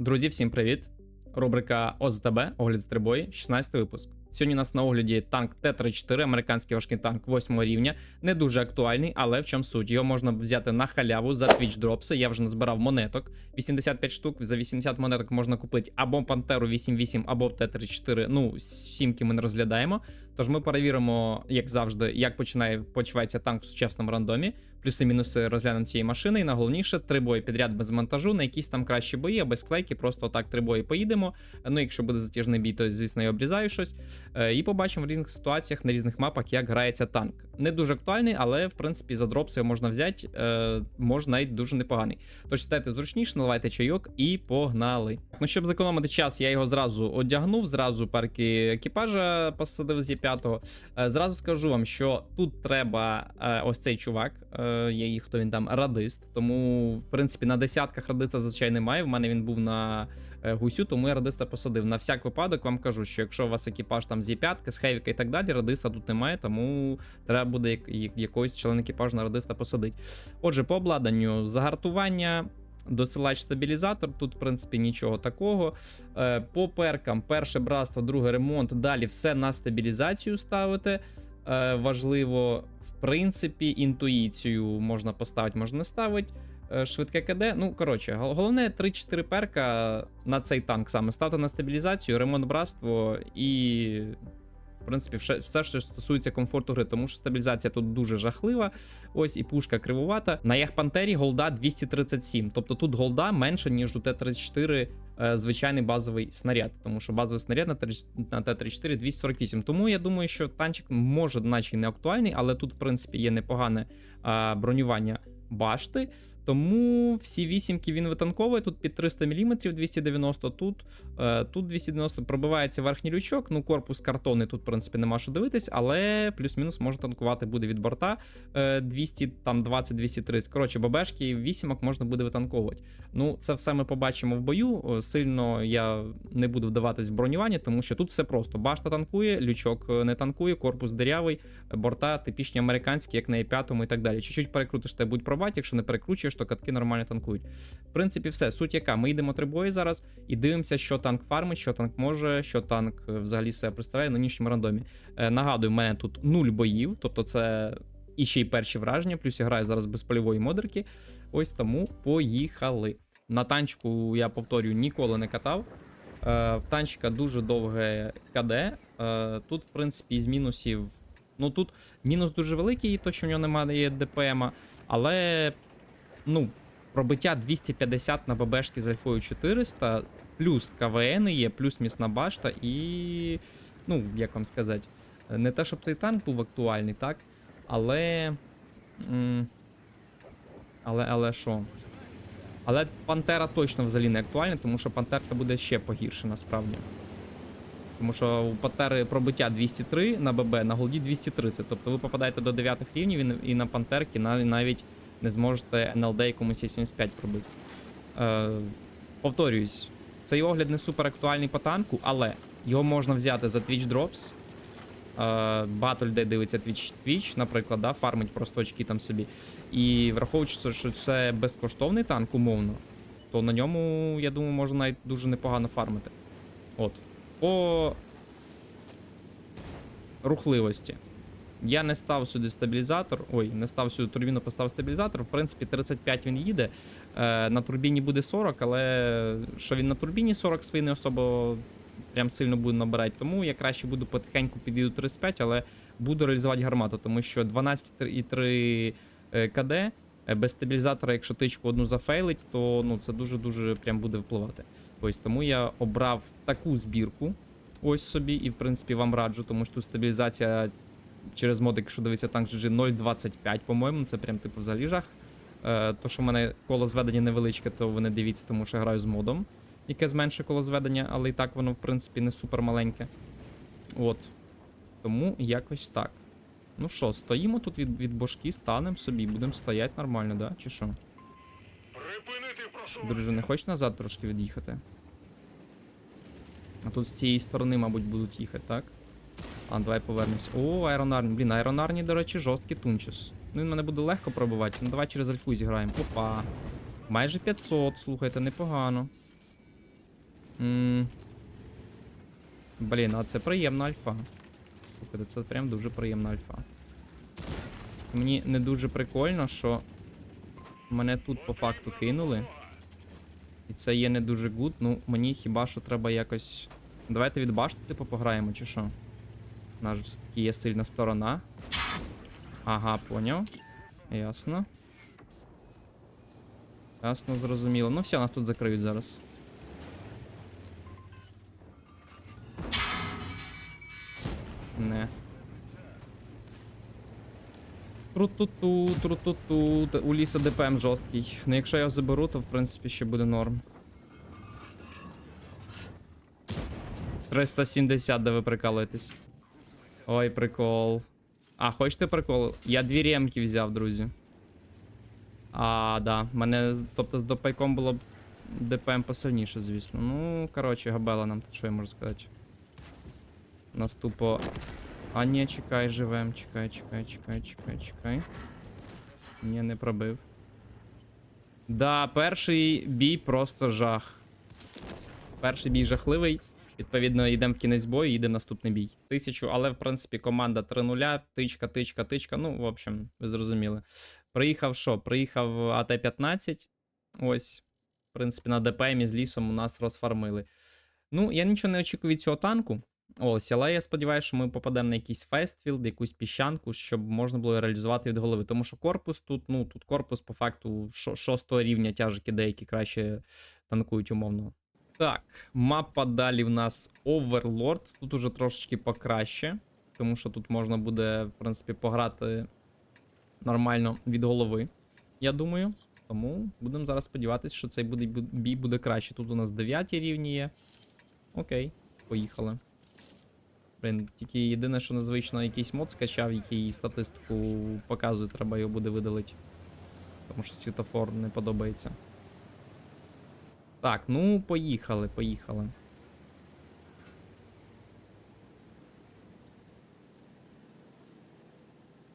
Друзі, всім привіт! Рубрика ОЗТБ, огляд стрибої, 16 випуск. Сьогодні у нас на огляді танк Т-34, американський важкий танк 8 рівня. Не дуже актуальний, але в чому суть? Його можна взяти на халяву за Twitch дропси. Я вже назбирав монеток. 85 штук. За 80 монеток можна купити або Пантеру 8.8, або Т-34. Ну, сімки ми не розглядаємо. Тож ми перевіримо, як завжди, як починає почувається танк в сучасному рандомі. Плюси-мінуси розглянемо цієї машини. І найголовніше, три бої підряд без монтажу, на якісь там кращі бої, а без клейки, просто отак три бої поїдемо. Ну, якщо буде затяжний бій, то звісно я обрізаю щось. Е, І побачимо в різних ситуаціях на різних мапах, як грається танк. Не дуже актуальний, але в принципі за дропси його можна взяти, е, може навіть дуже непоганий. Тож сідайте зручніше, наливайте чайок і погнали. Ну, щоб зекономити час, я його зразу одягнув, зразу перки екіпажа посадив з Є5. Е, Зразу скажу вам, що тут треба е, ось цей чувак. е, Я їх хто він там радист. Тому, в принципі, на десятках радиста зазвичай немає. В мене він був на гусю, тому я радиста посадив. На всяк випадок вам кажу, що якщо у вас екіпаж там з Є5, з Хевіка і так далі, радиста тут немає, тому треба буде як, як- якогось член екіпажу на радиста посадити. Отже, по обладнанню загартування. Досилач стабілізатор, тут, в принципі, нічого такого. Е, по перкам, перше братство, друге ремонт. Далі все на стабілізацію ставити. Е, важливо, в принципі, інтуїцію можна поставити, можна не ставити. Е, Швидке КД. Ну, коротше, головне 3-4 перка на цей танк саме ставити на стабілізацію, ремонт братство і. Принципі, все, що стосується комфорту гри, тому що стабілізація тут дуже жахлива. Ось і пушка кривувата. На Яхпантері голда 237. Тобто тут голда менше, ніж у Т-34 е, звичайний базовий снаряд. Тому що базовий снаряд на Т-34 248. Тому я думаю, що танчик може, наче не актуальний, але тут, в принципі, є непогане е, бронювання башти. Тому всі вісімки він витанковує. Тут під 300 мм 290, тут, е, тут 290 пробивається верхній лючок. Ну, корпус картонний, тут, в принципі, нема що дивитись, але плюс-мінус може танкувати буде від борта е, 220-230. Коротше, бабешки вісімок можна буде витанковувати. Ну, це все ми побачимо в бою. Сильно я не буду вдаватись в бронювання, тому що тут все просто. Башта танкує, лючок е, не танкує, корпус дирявий, борта типічні американські, як на Е5 і так далі. Чуть-чуть перекрутиш, та будь пробать, якщо не перекручуєш, то катки нормально танкують. В принципі, все. Суть яка. Ми йдемо три бої зараз і дивимося, що танк фармить, що танк може, що танк е, взагалі себе представляє на нинішньому рандомі. Е, нагадую, в мене тут нуль боїв, тобто це. І ще й перші враження, плюс я граю зараз без польової модерки. Ось тому поїхали. На танчику, я повторюю, ніколи не катав. Е, в танчика дуже довге КД. Е, тут, в принципі, з мінусів. Ну тут мінус дуже великий, то що в нього немає ДПМ, але ну, пробиття 250 на ББшки з альфою 400, плюс КВН є, плюс місна башта, і. Ну, як вам сказати, не те, щоб цей танк був актуальний, так? Але. Але, але що? Але Пантера точно взагалі не актуальна, тому що Пантерка буде ще погірше насправді. Тому що у Пантери пробиття 203 на ББ, на голді 230. Тобто ви попадаєте до 9 рівнів і на- Пантерки навіть не зможете NLD якомусь 75 пробити. Е, повторююсь, цей огляд не супер актуальний по танку, але його можна взяти за Twitch Drops. Е, Багато людей дивиться Twitch, Twitch, наприклад, да, фармить просто очки там собі. І враховуючи, що це безкоштовний танк, умовно, то на ньому, я думаю, можна навіть дуже непогано фармити. От. По рухливості. Я не став сюди стабілізатор. Ой, не став сюди турбіну, поставив стабілізатор. В принципі, 35 він їде. Е, на турбіні буде 40, але що він на турбіні 40 свій не особо прям сильно буде набирати. Тому я краще буду потихеньку підійду 35, але буду реалізувати гармату, тому що 12,3 е, КД е, без стабілізатора, якщо тичку одну зафейлить, то ну, це дуже-дуже прям буде впливати. Ось тому я обрав таку збірку. Ось собі, і в принципі вам раджу, тому що тут стабілізація через модик, якщо дивиться танк GG 0.25, по-моєму, це прям типу взагалі жах. Е, то, що в мене коло зведення невеличке, то ви не дивіться, тому що я граю з модом, яке зменшує коло зведення, але і так воно, в принципі, не супер маленьке. От. Тому якось так. Ну що, стоїмо тут від, від бошки, станемо собі, будемо стояти нормально, да? Чи що? Друже, не хочеш назад трошки від'їхати? А тут з цієї сторони, мабуть, будуть їхати, так? А, давай повернемось. О, аеронарні. Блін, аеронарні, до речі, жорсткий тунчес. Ну, він мене буде легко пробивати. Ну давай через альфу зіграємо. Опа. Майже 500, слухайте, непогано. М. Блін, а це приємна альфа. Слухайте, це прям дуже приємна альфа. Мені не дуже прикольно, що мене тут по факту кинули. І це є не дуже гуд. Ну, мені хіба що треба якось. Давайте від башти, типу, пограємо, чи що? У нас ж все-таки є сильна сторона. Ага, поняв. Ясно. Ясно, зрозуміло. Ну все, нас тут закриють зараз. Не. Тру-ту-ту, тру-ту-ту. У ліса ДПМ жорсткий. Ну якщо я його заберу, то в принципі ще буде норм. 370, де ви прикалуєтесь. Ой, прикол. А, хочете прикол? Я дві ремки взяв, друзі. А, да. Мене, тобто з допайком було б ДПМ посильніше, звісно. Ну, коротше, габела нам тут, що я можу сказати. Нас тупо. А ні, чекай, живем. Чекай, чекай, чекай, чекай, чекай. Ні, не пробив. Да, перший бій просто жах. Перший бій жахливий. Відповідно, йдемо в кінець бою, їде наступний бій. Тисячу, але в принципі команда 3-0, тичка, тичка, тичка. Ну, в общем, ви зрозуміли. Приїхав що? Приїхав АТ-15. Ось. В принципі, на ДПМі з лісом у нас розфармили. Ну, я нічого не очікую від цього танку. Ось, але я сподіваюся, що ми попадемо на якийсь фестфілд, якусь піщанку, щоб можна було реалізувати від голови. Тому що корпус тут, ну, тут корпус по факту шостого рівня тяжики деякі краще танкують умовно. Так, мапа далі в нас Overlord. Тут уже трошечки покраще, тому що тут можна буде, в принципі, пограти нормально від голови, я думаю. Тому будемо зараз сподіватися, що цей буде, бій буде краще. Тут у нас 9 рівні є. Окей, поїхали. Блін, тільки єдине, що незвично якийсь мод скачав, який статистику показує, треба його буде видалити. Тому що світофор не подобається. Так, ну поїхали, поїхали.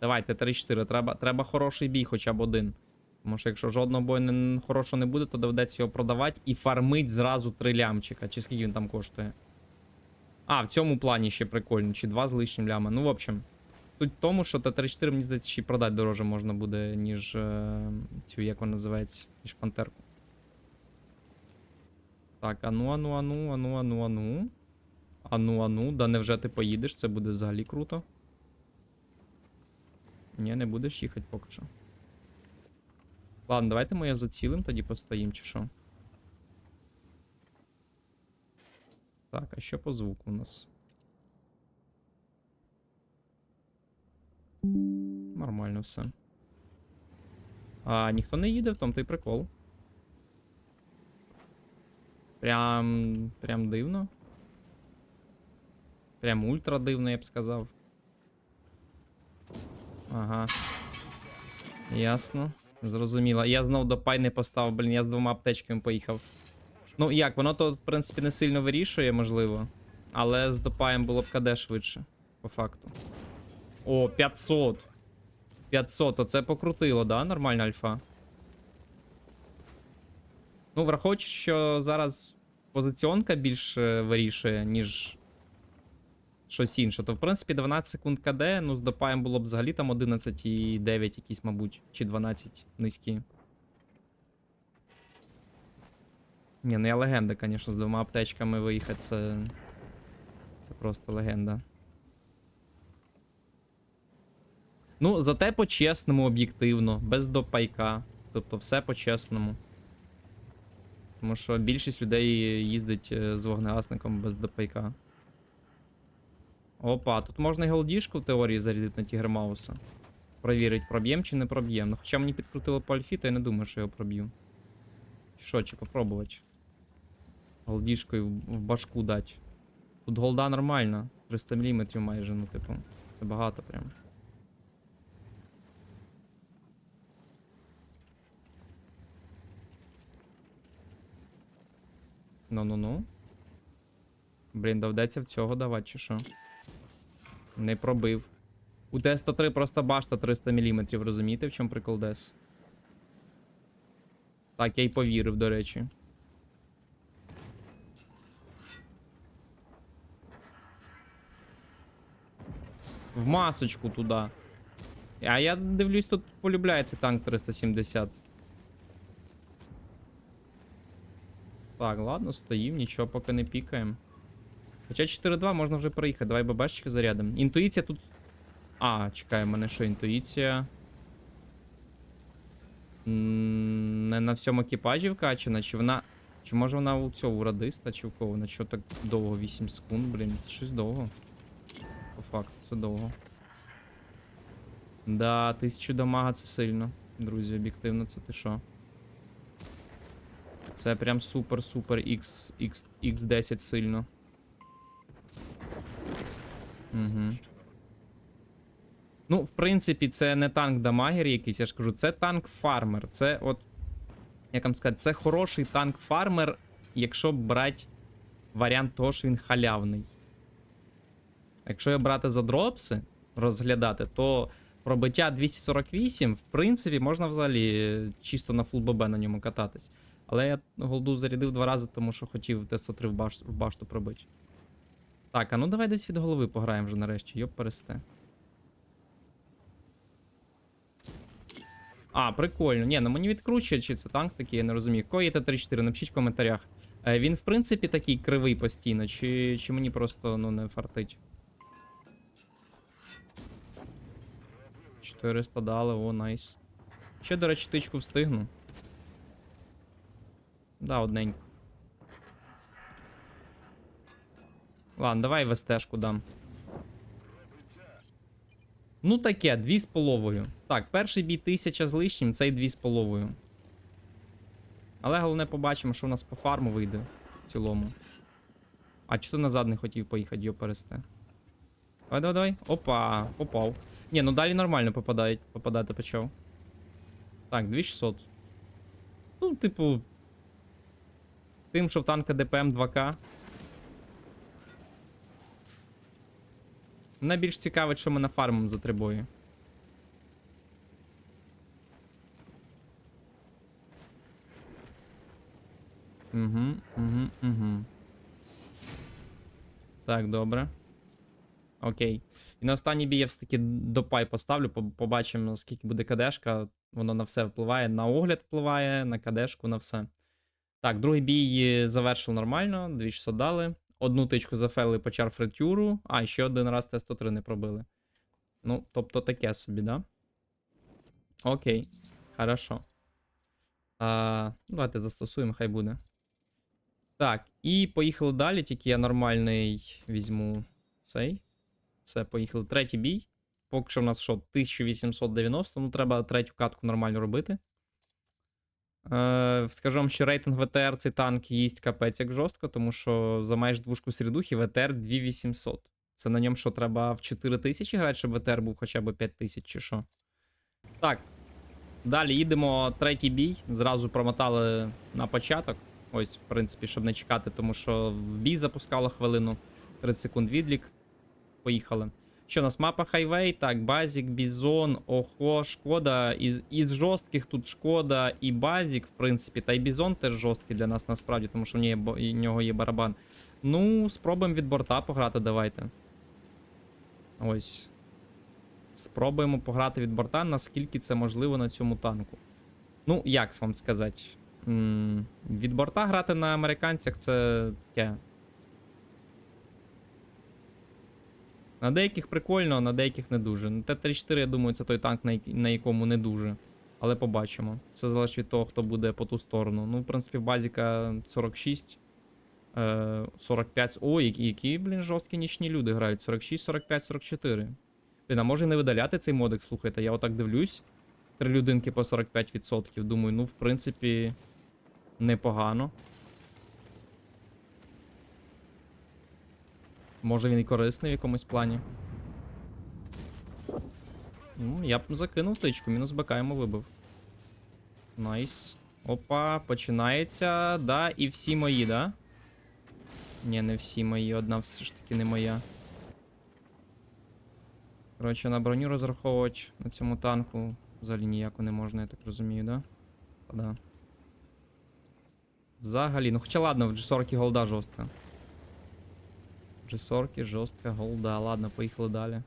Давайте 3-4. Треба, треба хороший бій, хоча б один. Тому що якщо жодного бою не, хорошого не буде, то доведеться його продавати і фармить зразу три лямчика. Чи скільки він там коштує? А, в цьому плані ще прикольно, чи два з лишнім ляма. Ну, в общем, суть в тому, що Т-34, мені здається, ще продати дороже можна буде, ніж е, цю, як вона називається, ніж пантерку. Так, ану, ану, ану, ану, ану, ану. Ану, ану, да невже ти поїдеш? Це буде взагалі круто. Ні, не будеш їхати поки що. Ладно, давайте ми його зацілим, тоді постоїм, чи що. Так, а що по звуку у нас? Нормально все. А, ніхто не їде в тому, то й прикол. Прям. Прям дивно. Прям ультра дивно, я б сказав. Ага. Ясно. Зрозуміло. Я знов до пай не поставив, блін, я з двома аптечками поїхав. Ну як, воно то, в принципі, не сильно вирішує, можливо. Але з допаєм було б КД швидше, по факту. О, 500. 500, оце покрутило, да? Нормальна альфа. Ну, враховуючи, що зараз позиціонка більш вирішує, ніж щось інше, то в принципі 12 секунд КД, ну з допаєм було б взагалі там 11,9 якісь, мабуть, чи 12 низькі. Ні, ну я легенда, звісно, з двома аптечками виїхати, це. Це просто легенда. Ну, зате по-чесному, об'єктивно, без допайка. Тобто все по-чесному. Тому що більшість людей їздить е, з вогнегасником без допайка. Опа, тут можна і голдішку в теорії зарядити на Тігермауса. Провірить, проб'єм чи не проб'єм. Ну, хоча мені підкрутило по альфі, то я не думаю, що його проб'ю. Що, чи попробувати? Голдішкою в башку дать. Тут голда нормальна. 300 мм майже, ну, типу. Це багато прям. Ну-ну-ну. Блін, доведеться в цього давати, чи що? Не пробив. У Т-103 просто башта 300 мм, розумієте, в чому прикол Дес? Так, я й повірив, до речі. В масочку туди. А я дивлюсь, тут полюбляється танк 370. Так, ладно, стоїм, нічого поки не пікаємо. Хоча 4-2 можна вже проїхати. Давай ББшечки зарядимо. Інтуїція тут. А, чекай, в мене що, інтуїція. Не на всьому екіпажі вкачана, чи вона. Чи може вона у цього у радиста, чи у кого? Вона що так довго? 8 секунд, блін, це щось довго. По факту, це довго. Да, 1000 дамага це сильно. Друзі, об'єктивно, це ти що? Це прям супер-супер X, X, X10 сильно. Угу. Ну, в принципі, це не танк дамагер якийсь, я ж кажу, це танк фармер. Це от. Як вам сказати, це хороший танк фармер, якщо брати варіант того, що він халявний. Якщо його брати за дропси, розглядати, то пробиття 248, в принципі, можна взагалі чисто на фул ББ на ньому кататись. Але я голду зарядив два рази, тому що хотів Т-103 в, баш... в башту пробити. Так, а ну давай десь від голови пограємо вже нарешті, йоп пересте. А, прикольно. Ні, ну мені відкручує, чи це танк такий, я не розумію. Кої Т-34, напишіть в коментарях. Е, він, в принципі, такий кривий постійно, чи, чи мені просто ну, не фартить. 400 дали, о, найс. Ще, до речі, тичку встигну. Да, одненько. Ладно, давай ВСТшку дам. Ну таке, дві з половою. Так, перший бій 1000 з лишнім, цей дві з половою. Але головне побачимо, що в нас по фарму вийде в цілому. А чи то назад не хотів поїхати, його пересте. Давай, давай, давай. Опа, попав. Ні, ну далі нормально попадають, попадати почав. Так, 2600. Ну, типу. Тим, що в танка ДПМ 2К. Мене більш цікавить, що ми нафармимо за три. Угу, угу, угу. Так, добре. Окей. І на останній бій я все-таки допай поставлю, побачимо, скільки буде кадешка. Воно на все впливає, на огляд впливає, на кадешку, на все. Так, другий бій е, завершив нормально, 2600 дали. Одну тичку зафели по чар-фритюру, а ще один раз Т-103 не пробили. Ну, тобто таке собі, да? Окей. Хорошо. А, ну, давайте застосуємо, хай буде. Так, і поїхали далі, тільки я нормальний візьму цей. Все, поїхали. Третій бій. Поки що в нас що, 1890, ну треба третю катку нормально робити. Е, скажу що рейтинг ВТР цей танк їсть капець як жорстко, тому що за майже двушку середухи ВТР 2800. Це на ньому що треба в 4000 грати, щоб ВТР був хоча б 5000 чи що. Так. Далі їдемо третій бій. Зразу промотали на початок. Ось, в принципі, щоб не чекати, тому що в бій запускало хвилину. 30 секунд відлік. Поїхали. Що у нас мапа хайвей? Так, Базік, Бізон, Охо, Шкода. Із, із жорстких тут Шкода і Базік, в принципі, та й Бізон теж жорсткий для нас насправді, тому що в нього є, барабан. Ну, спробуємо від борта пограти, давайте. Ось. Спробуємо пограти від борта, наскільки це можливо на цьому танку. Ну, як вам сказати? М, Від борта грати на американцях це таке. На деяких прикольно, а на деяких не дуже. Ну, Т-34, я думаю, це той танк, на, якому не дуже. Але побачимо. Все залежить від того, хто буде по ту сторону. Ну, в принципі, базіка 46. Е, 45. О, які, які, блін, жорсткі нічні люди грають. 46, 45, 44. Блін, а може не видаляти цей модик, слухайте. Я отак дивлюсь. Три людинки по 45%. Думаю, ну, в принципі, непогано. Може він і корисний в якомусь плані. Ну, я б закинув тичку, мінус БК йому вибив. Найс. Опа, починається. Да, і всі мої, да? Ні, не всі мої, одна все ж таки не моя. Коротше, на броню розраховувати на цьому танку взагалі ніяко не можна, я так розумію, да? Да. Взагалі, ну хоча ладно, в G40 голда жорстка. G40, жорстка голда. Ладно, поїхали далі.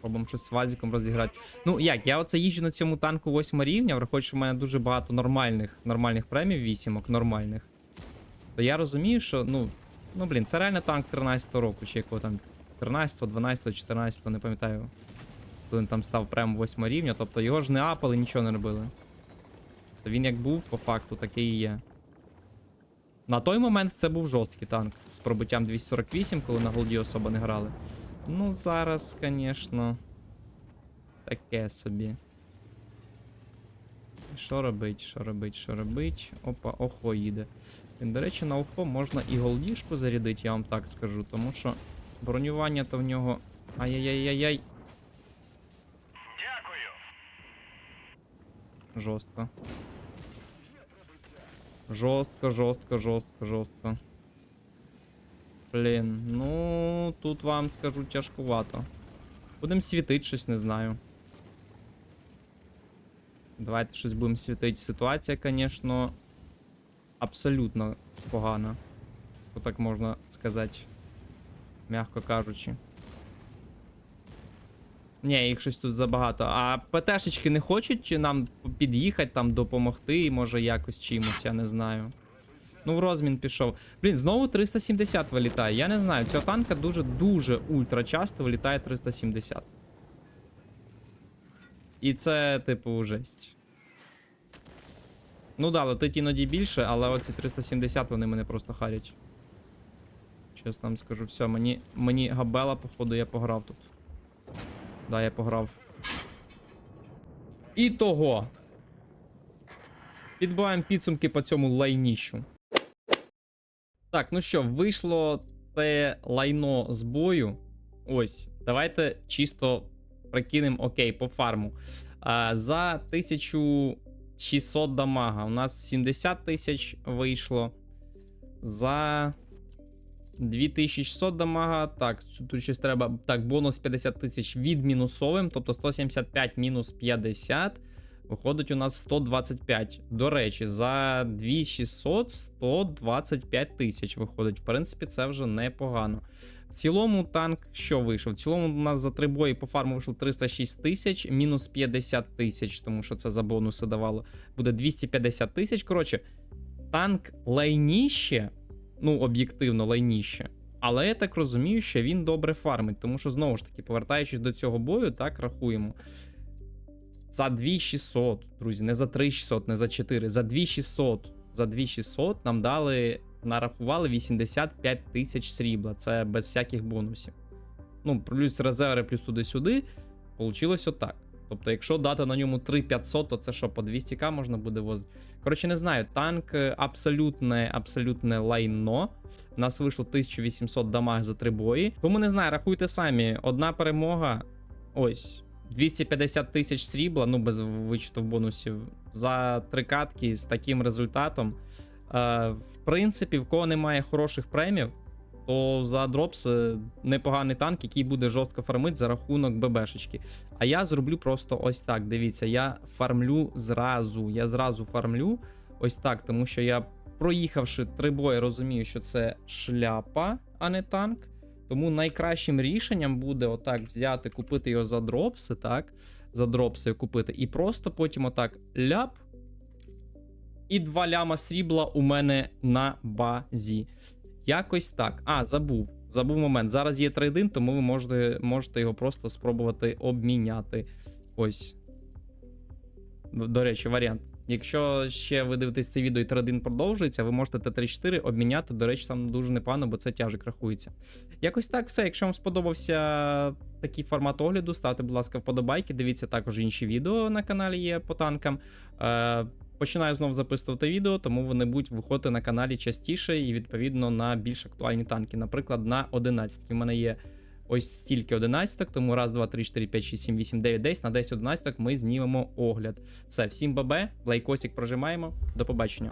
Пробуємо щось з вазіком розіграти. Ну як, я оце їжджу на цьому танку 8 рівня, враховуючи, що в мене дуже багато нормальних, нормальних премів, вісімок, нормальних. То я розумію, що, ну, ну блін, це реально танк 13-го року, чи якого там 13-го, 12-го, 14-го, не пам'ятаю. Коли він там став прем 8 рівня, тобто його ж не апали, нічого не робили. То він як був, по факту, такий і є. На той момент це був жорсткий танк з пробиттям 248, коли на голді особо не грали. Ну, зараз, звісно. Таке собі. Що робить, що робить, що робить? Опа, охо їде. Він, до речі, на охо можна і голдішку зарядити, я вам так скажу, тому що бронювання то в нього. Ай-яй-яй-яй-яй. Дякую. Жорстко. Жорстко, жорстко, жорстко, жорстко. Блін, ну тут вам скажу тяжкувато. Будемо світити щось, не знаю. Давайте щось будемо світити. Ситуація, звісно, абсолютно погана. Так можна сказати. М'яко кажучи. Ні, їх щось тут забагато. А ПТшечки не хочуть нам під'їхати, там допомогти, може якось чимось, я не знаю. Ну, в розмін пішов. Блін, знову 370 вилітає. Я не знаю. Цього танка дуже-дуже ультра часто вилітає 370. І це, типу, жесть. Ну да, летить іноді більше, але оці 370 вони мене просто харять. Чесно вам скажу, все, мені, мені габела, походу, я пограв тут. Да, я пограв. І того. Підбиваємо підсумки по цьому лайніщу. Так, ну що, вийшло те лайно з бою. Ось, давайте чисто прикинемо окей, по фарму. А, за 1600 дамага. У нас 70 тисяч вийшло. За 2600 дамага. Так, тут щось треба. Так, бонус 50 тисяч від мінусовим, тобто 175 мінус 50. Виходить у нас 125. До речі, за 2600 125 тисяч виходить. В принципі, це вже непогано. В цілому танк що вийшов? В цілому у нас за три бої по фарму вийшло 306 тисяч, мінус 50 тисяч, тому що це за бонуси давало. Буде 250 тисяч. Коротше, танк лайніще, ну, об'єктивно лайніще. Але я так розумію, що він добре фармить, тому що знову ж таки, повертаючись до цього бою, так рахуємо. За 2600, друзі, не за 3600, не за 4, за 2600. За 2600 нам дали, нарахували 85 тисяч срібла. Це без всяких бонусів. Ну, плюс резерви, плюс туди-сюди. Получилось отак. Тобто, якщо дати на ньому 3500, то це що, по 200к можна буде возити? Коротше, не знаю, танк е, абсолютне, абсолютне лайно. У нас вийшло 1800 дамаг за три бої. Тому не знаю, рахуйте самі. Одна перемога. Ось. 250 тисяч срібла, ну без вичету бонусів, за три катки з таким результатом. Е, в принципі, в кого немає хороших премів, то за дропс е, непоганий танк, який буде жорстко фармити за рахунок ББшечки. А я зроблю просто ось так. Дивіться, я фармлю зразу. Я зразу фармлю ось так, тому що я, проїхавши три бої, розумію, що це шляпа, а не танк. Тому найкращим рішенням буде отак взяти, купити його за дропси, так? За дропси купити. І просто потім отак ляп. І два ляма срібла у мене на базі. Якось так. А, забув. Забув момент. Зараз є трейдин, тому ви можете, можете його просто спробувати обміняти. Ось. До речі, варіант. Якщо ще ви дивитесь це відео і трейдин продовжується, ви можете Т-34 обміняти. До речі, там дуже непогано, бо це тяжик рахується. Якось так все. Якщо вам сподобався такий формат огляду, ставте, будь ласка, вподобайки. Дивіться також інші відео на каналі є по танкам. Починаю знов записувати відео, тому вони будуть виходити на каналі частіше і відповідно на більш актуальні танки. Наприклад, на 11. У мене є ось стільки 11, тому раз, два, три, 4, 5, 6, 7, 8, 9, 10. На 10 11 ми знімемо огляд. Все, всім бабе, лайкосик прожимаємо. До побачення.